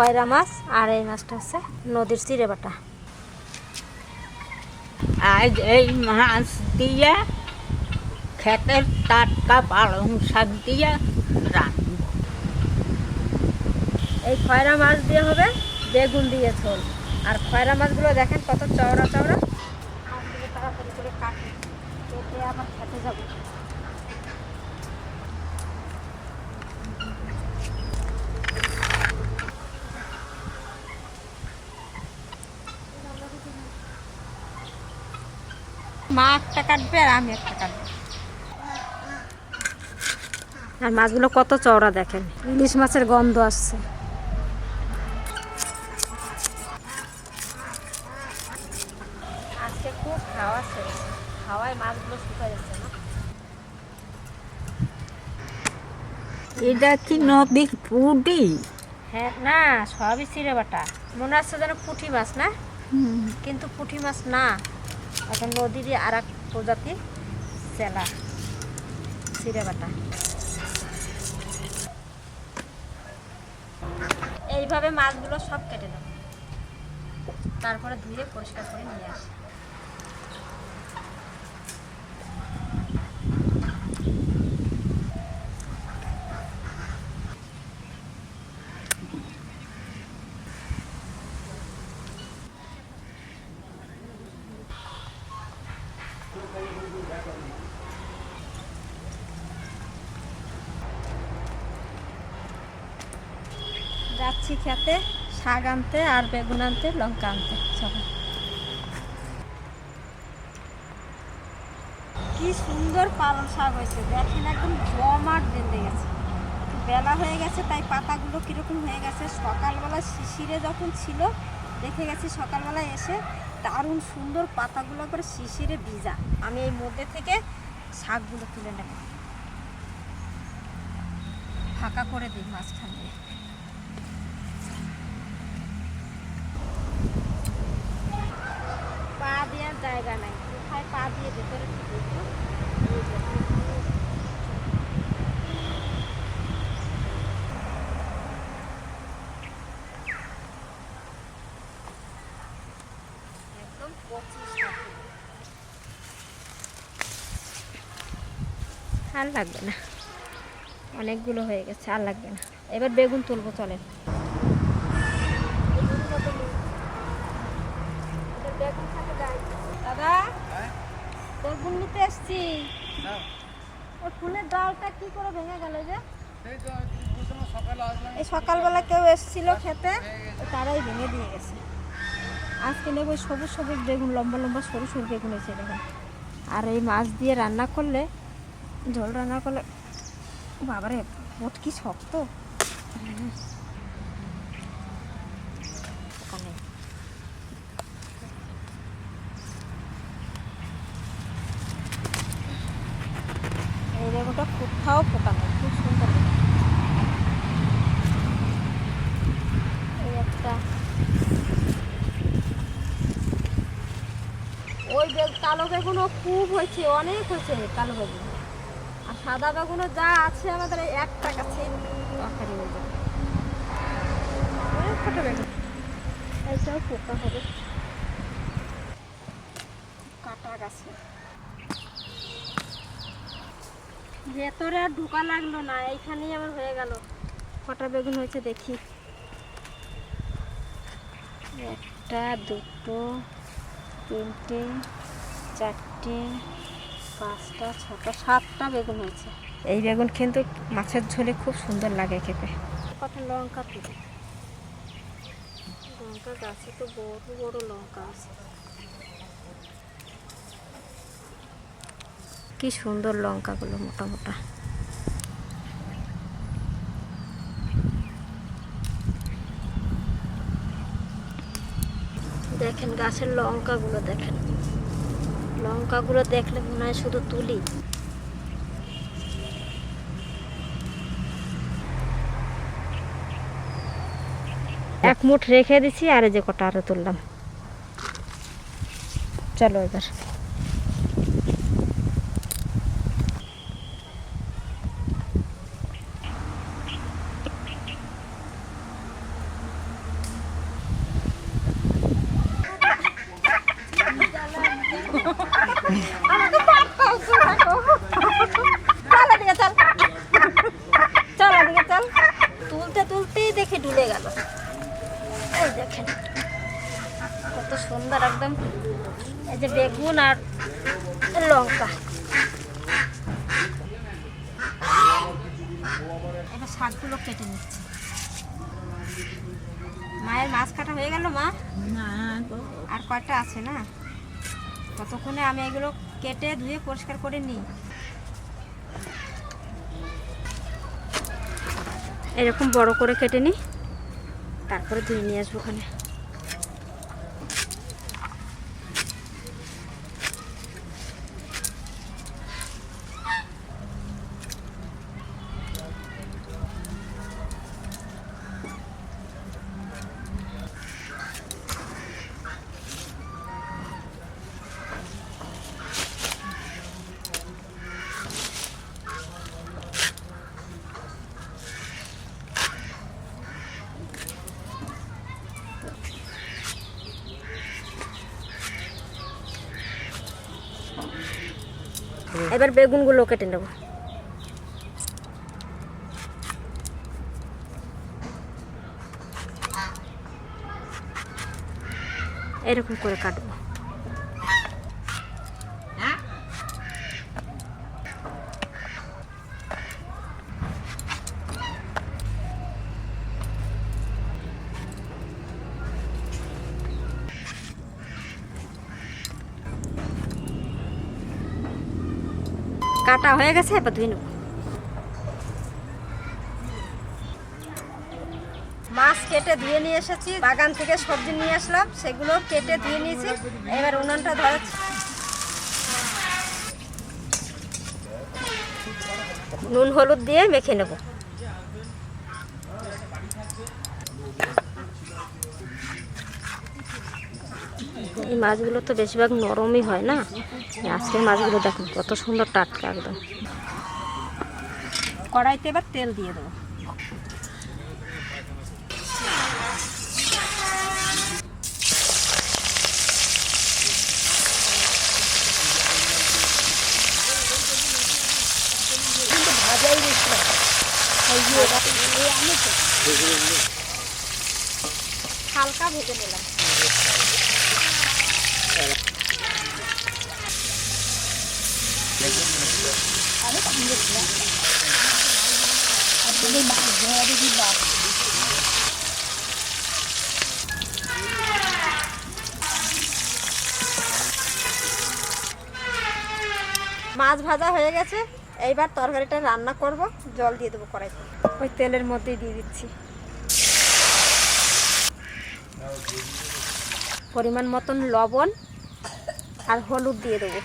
খয়রা মাছ আর এই মাছটা হচ্ছে নদীর চিড়ে বাটা। আজ এই মাছ দিয়ে ক্ষেতের টাটকা পালং শাক দিয়ে রান্নব এই খয়রা মাছ দিয়ে হবে বেগুন দিয়ে ঝোল। আর খয়রা মাছগুলো দেখেন কত চওড়া চওড়া। তাড়াতাড়ি করে কাটি কেটে আবার খেতে যাব। মা একটা কাটবে আর আমি একটা কাটবো। আর মাছগুলো কত চওড়া দেখেন। ইলিশ মাছের গন্ধ আসছে। আজকে খুব হাওয়া ছেড়েছে হাওয়ায় মাছগুলো শুকায় যাচ্ছে না। এটা কি নদীর পুটি? হ্যাঁ না সবই চিড়ে বাটা। মনে হচ্ছে যেন পুঁটি মাছ না? কিন্তু পুঁটি মাছ না। এটা নদীরই আর এক প্রজাতি চেলা চিড়ে বাটা। এইভাবে মাছগুলো সব কেটে দেব তারপরে ধুয়ে পরিষ্কার করে নিয়ে আসি যাচ্ছি খেতে, শাক আনতে আর বেগুন আনতে, লঙ্কা আনতে চলো কি সুন্দর পালং শাক হয়েছে। দেখেন একদম জমাট বেঁধে গেছে। বেলা হয়ে গেছে, তাই পাতাগুলো কীরকম হয়ে গেছে। সকালবেলা শিশিরে যখন ছিল, দেখে গেছি সকালবেলা এসে দারুণ সুন্দর পাতাগুলো করে শিশিরে ভিজা। আমি এই মধ্যে থেকে শাকগুলো তুলে নেব। ফাঁকা করে দিই মাঝখানে পা দেওয়ার জায়গা নাই কোথায় পা দিয়ে ভেতরে ঢুকবো? এই দেখো। একদম কচি শাক। আর লাগবে না। অনেকগুলো হয়ে গেছে আর লাগবে না। এবার বেগুন তুলবো চলেন। বেগুন থাকে যাই দাদা বেগুন নিতে এসছি। ওই ফুলের ডালটা কি করে ভেঙে গেল যে? এই সকালবেলা কেউ এসেছিল খেতে তারাই ভেঙে দিয়ে গেছে। আজকে নেব সবুজ সবুজ বেগুন লম্বা লম্বা সরু সরু বেগুন এসে দেখুন আর এই মাছ দিয়ে রান্না করলে ঝোল রান্না করলে বাবারে মোট কি শক্ত। এই পোকা খুব সুন্দর। এই একটা। ওই কালো বেগুনও খুব হয়েছে, অনেক হয়েছে কালো বেগুন। সাদা বেগুনও যা আছে আমাদের একটা কাছে বেগুন পোকা হবে। কাটা গাছে। ভেতরে আর ঢোকা লাগল না, এইখানেই আমার হয়ে গেল। কটা বেগুন হয়েছে দেখি। একটা, দুটো, তিনটে, চারটে পাঁচটা ছটা সাতটা বেগুন হয়েছে। এই বেগুন কিন্তু মাছের ঝোলে খুব সুন্দর লাগে খেতে। কত লঙ্কা তুলে? লঙ্কা গাছে তো বড় বড় লঙ্কা আছে। কি সুন্দর লঙ্কাগুলো মোটা মোটা। দেখেন গাছের লঙ্কাগুলো দেখেন। লঙ্কাগুলো দেখলে মনে হয় শুধু তুলি। এক মুঠ রেখে দিছি আর যে কটা আরও তুললাম। চলো এবার দিলাম এই যে বেগুন আর লঙ্কা এবার শাকগুলো কেটে নিচ্ছি মায়ের মাছ কাটা হয়ে গেল মা না গো আর কয়টা আছে না ততক্ষণে আমি এগুলো কেটে ধুয়ে পরিষ্কার করে নিই। এরকম বড় করে কেটে নিই, তারপরে ধুয়ে নিয়ে আসব ওখানে। এবার বেগুনগুলো কেটে নেব। এরকম করে কাটবো। কাটা হয়ে গেছে, এবার ধুয়ে নেব। মাছ কেটে ধুয়ে নিয়ে এসেছি, বাগান থেকে সবজি নিয়ে আসলাম, সেগুলো কেটে ধুয়ে নিয়েছি, এবার উনানটা ধরাচ্ছি। নুন, হলুদ দিয়ে মেখে নেব। এই মাছগুলো তো বেশিরভাগ নরমই হয় না? আজকের মাছগুলো দেখুন কত সুন্দর টাটকা একদম। কড়াইতে এবার তেল দিয়ে দেবো। হালকা ভেজে নিলাম। মাছ ভাজা হয়ে গেছে। এইবার তরকারিটা রান্না করব, জল দিয়ে দেবো কড়াইতে। ওই তেলের মধ্যেই দিয়ে দিচ্ছি। পরিমাণ মতন লবণ আর হলুদ দিয়ে দেবো।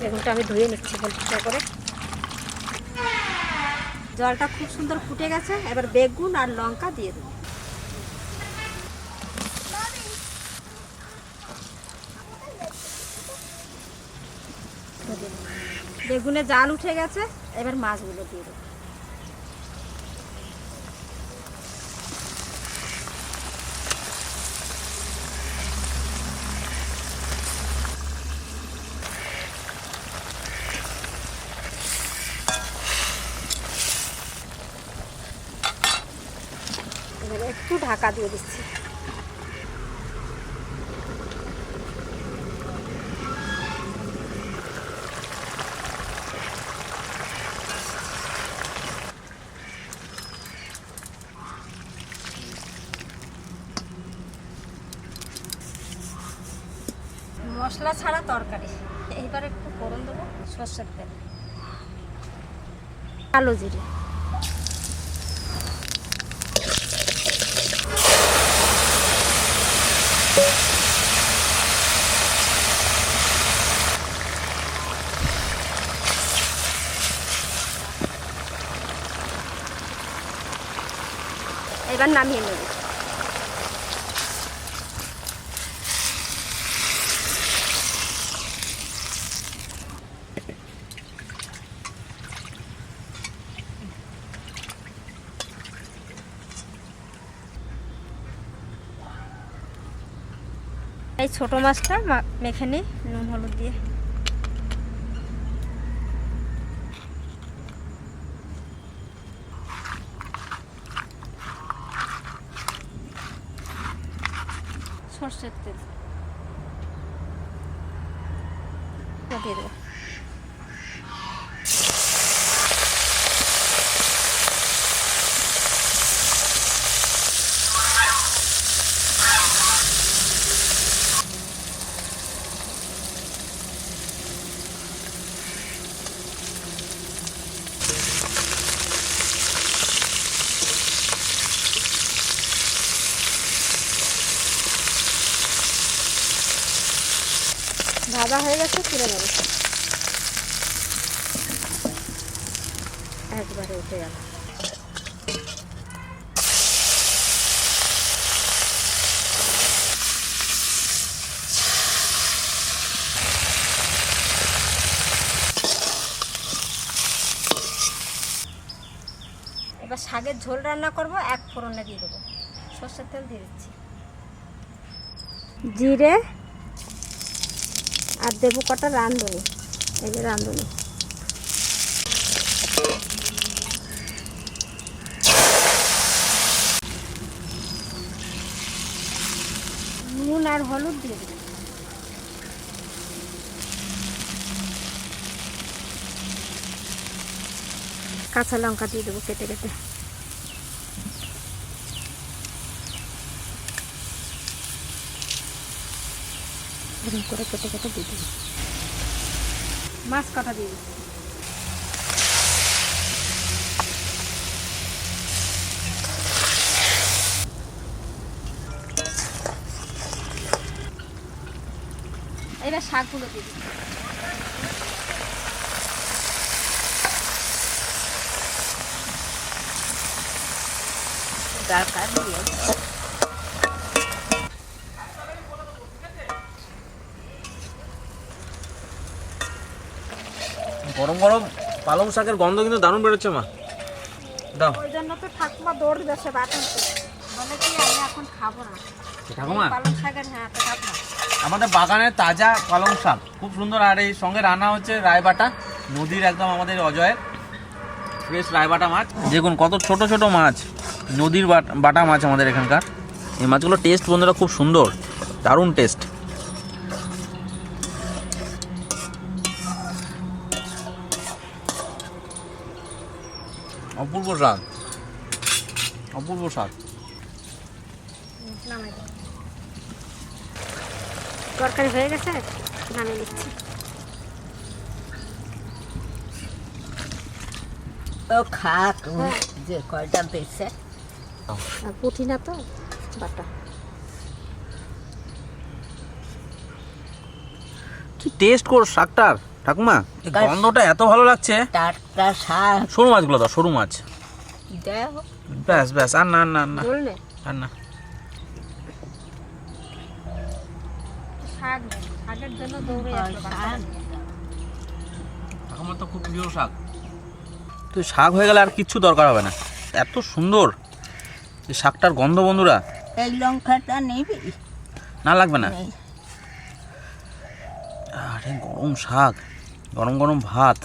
বেগুনটা আমি ধুয়ে নিচ্ছি পরিষ্কার করে। জলটা খুব সুন্দর ফুটে গেছে, এবার বেগুন আর লঙ্কা দিয়ে দেবো। বেগুনে জাল উঠে গেছে, এবার মাছগুলো দিয়ে দেবো এবারে একটু ঢাকা দিয়ে দিচ্ছি। মশলা ছাড়া তরকারি। এইবার একটু ফোড়ন দেবো সর্ষের তেল। কালো জিরে। এবার নামিয়ে নেব। এই ছোট মাছটা মেখে নিই নুন হলুদ দিয়ে। সর্ষের তেল। দিয়ে দেবো। ভাজা হয়ে গেছে, তুলে নেব। একবারে উঠে গেল। এবার শাকের ঝোল রান্না করব, এক ফোড়নে দিয়ে দেবো। সর্ষের তেল দিয়ে দিচ্ছি। জিরে আর দেবো কটা রাঁধুনি। এই যে রাঁধুনি। নুন আর হলুদ দিয়ে দেবো। কাঁচা লঙ্কা দিয়ে দেবো কেটে কেটে। এরকম করে কেটে কেটে দিয়ে দেবো। মাছ কাটা দিয়ে দিচ্ছি এবার শাকগুলো দিচ্ছি ঢাকা দিয়ে গরম গরম পালং শাকের গন্ধ কিন্তু দারুণ বেরোচ্ছে মা। দাও। ওই জন্য তো ঠাকুমা দৌড় দেশে বলে কি আমি এখন খাব না। ঠাকুমা। পালং শাকের হ্যাঁ তো আমাদের বাগানের তাজা পালং শাক খুব সুন্দর। আর এই সঙ্গে রান্না হচ্ছে রায়বাটা নদীর একদম আমাদের অজয়ের ফ্রেশ রায়বাটা মাছ। দেখুন কত ছোট ছোট মাছ নদীর বাট- বাটা মাছ আমাদের এখানকার। এই মাছগুলো টেস্ট বন্ধুরা খুব সুন্দর দারুণ টেস্ট স্বাদ। অপূর্ব দাও তরকারি হয়ে গেছে নামিয়ে নিচ্ছি। ও খাক যে কয়টা পুঁটি না তো বাটা। কি টেস্ট কর শাকটার ঠাকুমা? গন্ধটা এত ভালো লাগছে। টাটকা শাক। সরু মাছগুলো দাও সরু মাছ। ব্যাস ব্যাস আর না না না। আর না। আমার তো খুব প্রিয় শাক। তুই শাক হয়ে গেলে আর কিচ্ছু দরকার হবে না। এত সুন্দর এই শাকটার গন্ধ বন্ধুরা। এই লঙ্কাটা নিবি? না লাগবে না। আরে গরম শাক। গরম গরম ভাত।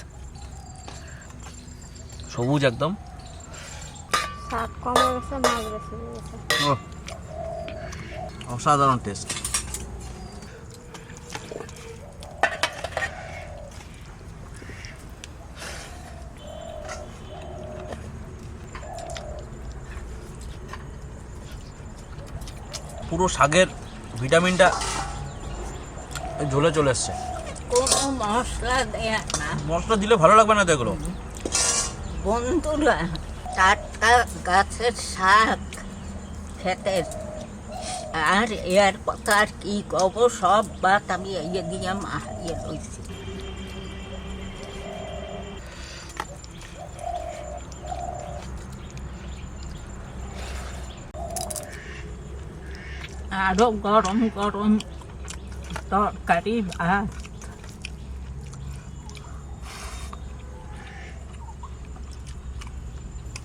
সবুজ একদম। শাক কম হয়ে গেছে মাছ বেশি হয়ে গেছে। ও অসাধারণ টেস্ট পুরো শাকের ভিটামিনটা ঝোলে চলে এসছে। কোনো মশলা মশলা দিলে ভালো লাগবে না তো এগুলো? বন্ধুরা টাটকা গাছের শাক খেতে। আর এর কথা কি কব? সব বাত আমি ইয়ে দিয়ে মারিয়ে রয়েছি আরও গরম গরম তরকারি, ভাত।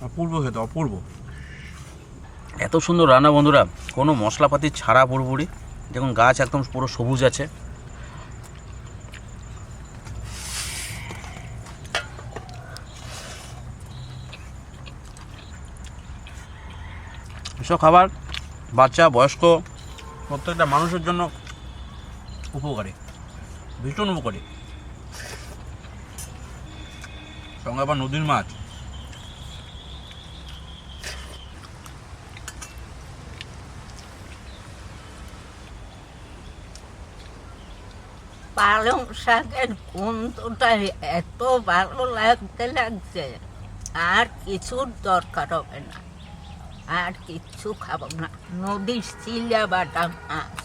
অপূর্ব খেতে অপূর্ব। এত সুন্দর রান্না বন্ধুরা, কোনো মশলাপাতি ছাড়া পুরোপুরি। দেখুন, গাছ একদম পুরো সবুজ আছে। এসব খাবার, বাচ্চা, বয়স্ক, প্রত্যেকটা মানুষের জন্য উপকারী, ভীষণ উপকারী। সঙ্গে আবার নদীর মাছ। পালং শাকের গন্ধটা এত ভালো লাগতে লাগছে, আর কিছুর দরকার হবে না। আর কিচ্ছু খাব না। নদীর চিলা বাটা মাছ,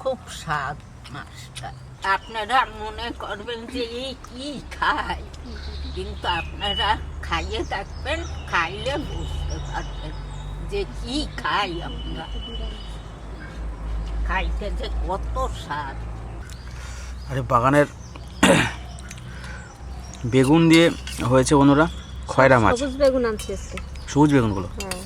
খুব স্বাদ মাছটা। আপনারা মনে করবেন যে এই কি খায়, কিন্তু আপনারা খাইয়ে থাকবেন, খাইলে বুঝতে পারবেন যে কি খাই আমরা। খাইতে যে কত স্বাদ। আরে বাগানের বেগুন দিয়ে হয়েছে বন্ধুরা খয়রা মাছ। সবুজ বেগুন আনছি আজকে। সবুজ বেগুনগুলো। হ্যাঁ।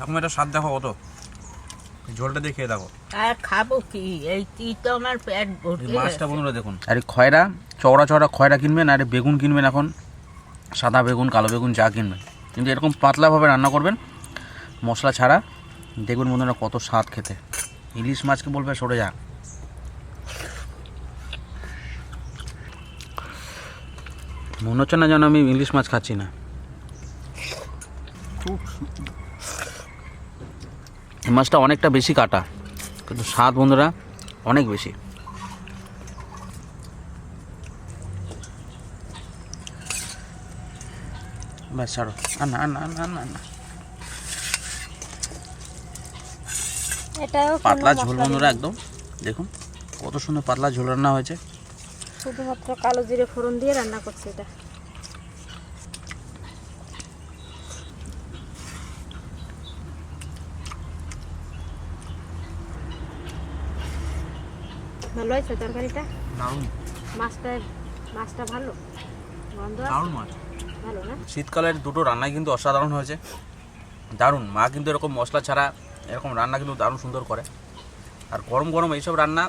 এখন এটা স্বাদ দেখো কত। ঝোলটা দিয়ে খেয়ে দেখো আর খাব কি? এই তুই তো আমার পেট ভর্তি মাছটা। বন্ধুরা দেখুন। আর খয়রা চওড়া চওড়া খয়রা কিনবেন আর বেগুন কিনবেন এখন। সাদা বেগুন কালো বেগুন যা কিনবেন। কিন্তু এরকম পাতলাভাবে রান্না করবেন মশলা ছাড়া। দেখবেন বন্ধুরা কত স্বাদ খেতে। ইলিশ মাছকে বলবে সরে যা। মনে হচ্ছে না যেন আমি ইলিশ মাছ খাচ্ছি না। খুব মাছটা অনেকটা বেশি কাটা কিন্তু স্বাদ বন্ধুরা অনেক বেশি। ব্যাস ছাড়ো। আর না আর না আর না না, না। এটাও পাতলা ঝোল বন্ধুরা একদম। দেখুন কত সুন্দর পাতলা ঝোল রান্না হয়েছে। শুধুমাত্র কালো জিরে ফোড়ন দিয়ে রান্না করছে এটা। ভালো হয়েছে তরকারিটা? দারুণ। মাছটা মাছটা ভালো? গন্ধ দারুণ মাছ। ভালো না? শীতকালের দুটো রান্নাই কিন্তু অসাধারণ হয়েছে। দারুণ। মা কিন্তু এরকম মশলা ছাড়া এরকম রান্না কিন্তু দারুণ সুন্দর করে। আর গরম গরম এইসব রান্না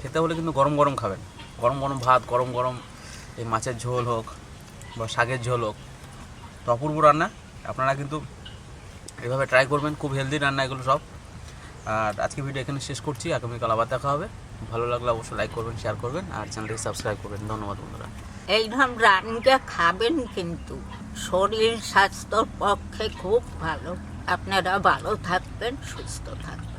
খেতে হলে কিন্তু গরম গরম খাবেন। গরম গরম ভাত গরম গরম এই মাছের ঝোল হোক বা শাকের ঝোল হোক। তো অপূর্ব রান্না। আপনারা কিন্তু এভাবে ট্রাই করবেন। খুব হেলদি রান্না এগুলো সব। আর আজকে ভিডিও এখানে শেষ করছি। আগামীকাল আবার দেখা হবে। ভালো লাগলে অবশ্যই লাইক করবেন শেয়ার করবেন, আর চ্যানেলটি সাবস্ক্রাইব করবেন। ধন্যবাদ, বন্ধুরা। এইরকম রান্না খাবেন কিন্তু। শরীর স্বাস্থ্যর পক্ষে খুব ভালো। আপনারা ভালো থাকবেন, সুস্থ থাকবেন।